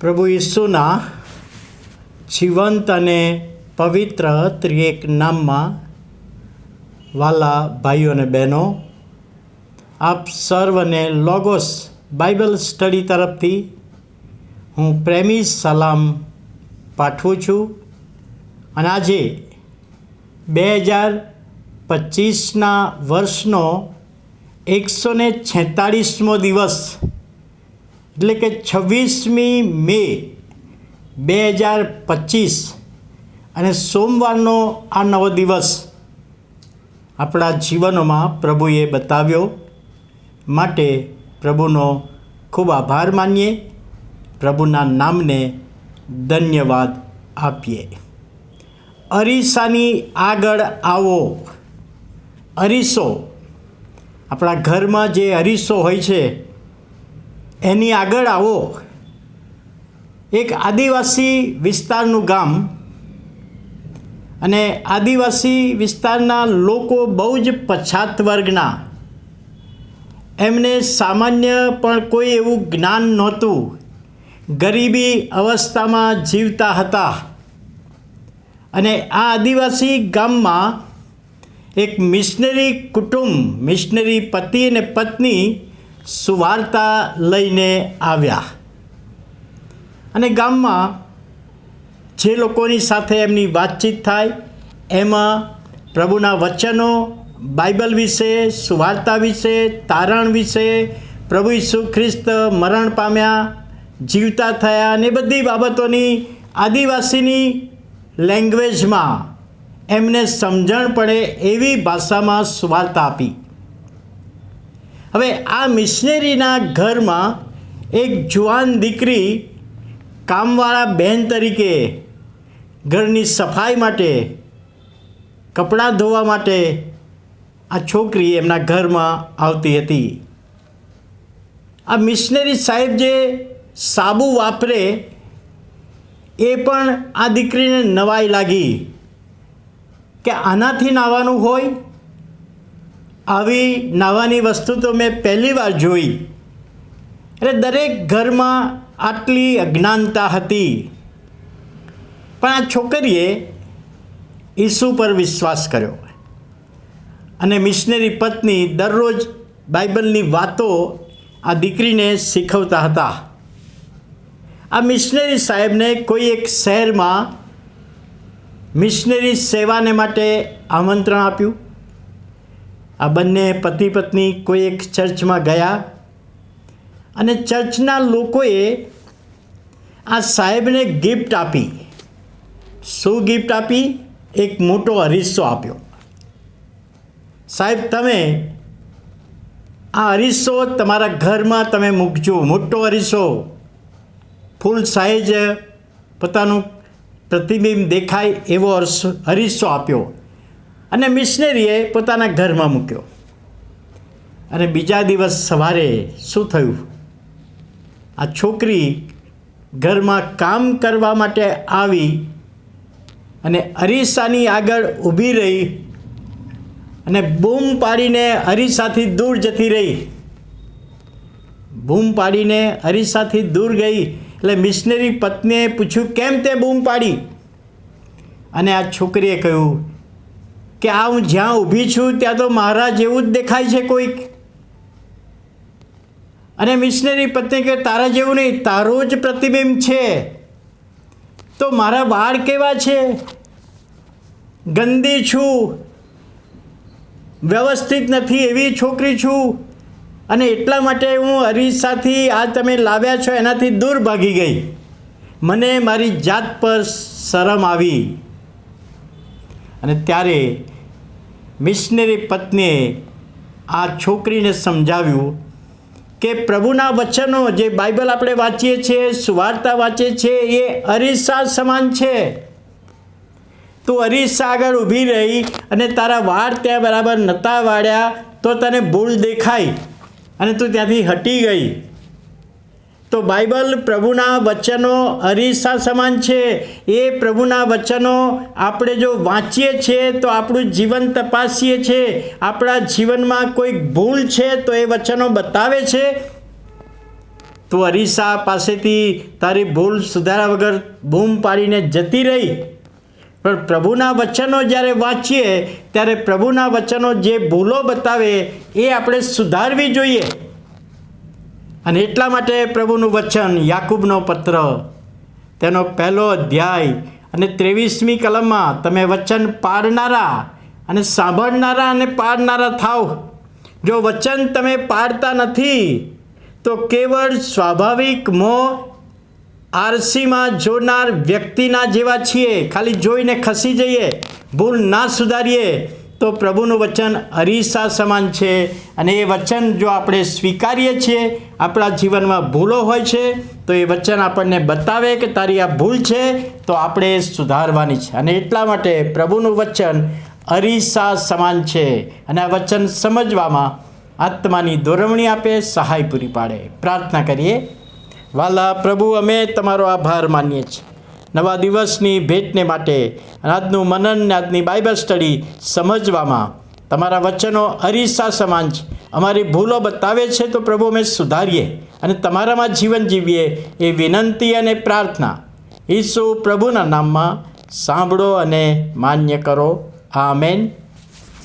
પ્રભુ ઈસુના જીવંત અને પવિત્ર ત્રિએક નામમાં વાલા ભાઈઓ અને બહેનો, આપ સર્વને લોગોસ બાઇબલ સ્ટડી તરફથી હું પ્રેમી સલામ પાઠવું છું. અને આજે બે હજાર પચીસના વર્ષનો એકસો ને છેતાળીસમો દિવસ એટલે કે છવ્વીસમી મે બે હજાર પચીસ અને સોમવારનો આ નવો દિવસ આપણા જીવનોમાં પ્રભુએ બતાવ્યો. માટે પ્રભુનો ખૂબ આભાર માનીએ. પ્રભુના નામને ધન્યવાદ આપીએ. અરીસાની આગળ આવો. અરીસો. આપણા ઘરમાં જે અરીસો હોય છે એની આગળ આવો. એક આદિવાસી વિસ્તારનું ગામ અને આદિવાસી વિસ્તારના લોકો બહુ જ પછાત વર્ગના. એમને સામાન્ય પણ કોઈ એવું જ્ઞાન નહોતું. ગરીબી અવસ્થામાં જીવતા હતા. અને આ આદિવાસી ગામમાં એક મિશનરી કુટુંબ, મિશનરી પતિ અને પત્ની સુવાર્તા લઈને આવ્યા. અને ગામમાં જે લોકોની સાથે એમની વાતચીત થાય, એમાં પ્રભુના વચનો, બાઇબલ વિશે, સુવાર્તા વિશે, તારણ વિશે, પ્રભુ ઈસુ ખ્રિસ્ત મરણ પામ્યા, જીવતા થયા અને બધી બાબતોની આદિવાસીની લેંગ્વેજમાં એમને સમજણ પડે એવી ભાષામાં સુવાર્તા આપી. હવે આ મિશનરીના ઘરમાં એક જુવાન દીકરી કામવાળા બહેન તરીકે ઘરની સફાઈ માટે, કપડાં ધોવા માટે આ છોકરી એમના ઘરમાં આવતી હતી. આ મિશનરી સાહેબ જે સાબુ વાપરે, એ પણ આ દીકરીને નવાઈ લાગી કે આનાથી નાહવાનું હોય? આવી નાવાની વસ્તુ તો મેં પહેલી વાર જોઈ. એટલે દરેક ઘરમાં આટલી અજ્ઞાનતા હતી. પણ આ છોકરીએ ઈસુ પર વિશ્વાસ કર્યો. અને મિશનરી પત્ની દરરોજ બાઇબલની વાતો આ દીકરીને શીખવતા હતા. આ મિશનરી સાહેબને કોઈ એક શહેરમાં મિશનરી સેવાને માટે આમંત્રણ આપ્યું. આ બંને પતિ પત્ની કોઈ એક ચર્ચમાં ગયા અને ચર્ચના લોકોએ આ સાહેબને ગિફ્ટ આપી. શું ગિફ્ટ આપી? એક મોટો અરીસો આપ્યો. સાહેબ, તમે આ અરીસો તમારા ઘરમાં તમે મૂકજો. મોટો અરીસો. ફૂલ સાઈઝ પોતાનું પ્રતિબિંબ દેખાય એવો અરસો- આપ્યો. અને મિશનરીએ પોતાના ઘરમાં મૂક્યો. અને બીજા દિવસ સવારે શું થયું? આ છોકરી ઘરમાં કામ કરવા માટે આવી અને અરીસાની આગળ ઊભી રહી અને બૂમ પાડીને અરીસાથી દૂર જતી રહી. બૂમ પાડીને અરીસાથી દૂર ગઈ એટલે મિશનરી પત્નીએ પૂછ્યું, કેમ તે બૂમ પાડી? અને આ છોકરીએ કહ્યું કે આ હું જ્યાં ઊભી છું, ત્યાં તો મારા જેવું જ દેખાય છે કોઈક. અને મિશનરી પત્ની કે, તારા જેવું નહીં, તારું જ પ્રતિબિંબ છે. તો મારા વાળ કેવા છે? ગંદી છું. વ્યવસ્થિત નથી, એવી છોકરી છું. અને એટલા માટે હું અરીસાથી આ તમે લાવ્યા છો, એનાથી દૂર ભાગી ગઈ. મને મારી જાત પર શરમ આવી. અને ત્યારે મિશનરી પત્નીએ આ છોકરીને સમજાવ્યું કે પ્રભુના વચનો જે બાઇબલ આપણે વાંચીએ છીએ, સુવાર્તા વાંચીએ છીએ, એ અરીસા સમાન છે. તું અરીસા આગળ ઊભી રહી અને તારા વાળ ત્યાં બરાબર નહોતા વાળ્યા તો તને ભૂલ દેખાય અને તું ત્યાંથી હટી ગઈ. તો બાઇબલ પ્રભુના વચનો અરીસા સમાન છે. એ પ્રભુના વચનો આપણે જો વાંચીએ છીએ તો આપણું જીવન તપાસીએ છીએ. આપણા જીવનમાં કોઈ ભૂલ છે તો એ વચનો બતાવે છે. તો અરીસા પાસેથી તારી ભૂલ સુધારા વગર બૂમ પાડીને જતી રહી. પણ પ્રભુના વચનો જ્યારે વાંચીએ, ત્યારે પ્રભુના વચનો જે ભૂલો બતાવે, એ આપણે સુધારવી જોઈએ. અને એટલા માટે પ્રભુનું વચન યાકૂબનો પત્ર. તેનો પહેલો અધ્યાય અને ત્રેવીસમી કલમમાં તમે વચન પાડનારા અને સાંભળનારા અને પાડનારા થાવ. જો વચન તમે પાડતા નથી, તો કેવળ સ્વાભાવિક મોં આરસીમાં જોનાર વ્યક્તિના જેવા છીએ. ખાલી જોઈને ખસી જઈએ, ભૂલ ના સુધારીએ. તો પ્રભુનું વચન હરીસા સમાન છે અને એ વચન જો આપણે સ્વીકારીએ છીએ, આપણા જીવનમાં ભૂલો હોય છે, તો એ વચન આપણને બતાવે કે તારી આ ભૂલ છે, તો આપણે સુધારવાની છે. અને એટલા માટે પ્રભુનું વચન અરીસા સમાન છે અને આ વચન સમજવામાં આત્માની દોરવણી આપે, સહાય પૂરી પાડે. પ્રાર્થના કરીએ. વાલા પ્રભુ, અમે તમારો આભાર માનીએ છીએ. નવા દિવસની ભેટને માટે આજનું મનન ને આજની બાઇબલ સ્ટડી સમજવામાં. તમારા વચનો અરીસા સમાન છે. અમારી ભૂલો બતાવે છે તો પ્રભુ અમે સુધારીએ અને તમારામાં જીવન જીવીએ એ વિનંતી અને પ્રાર્થના. ઈસુ પ્રભુના નામમાં સાંભળો અને માન્ય કરો. આમેન.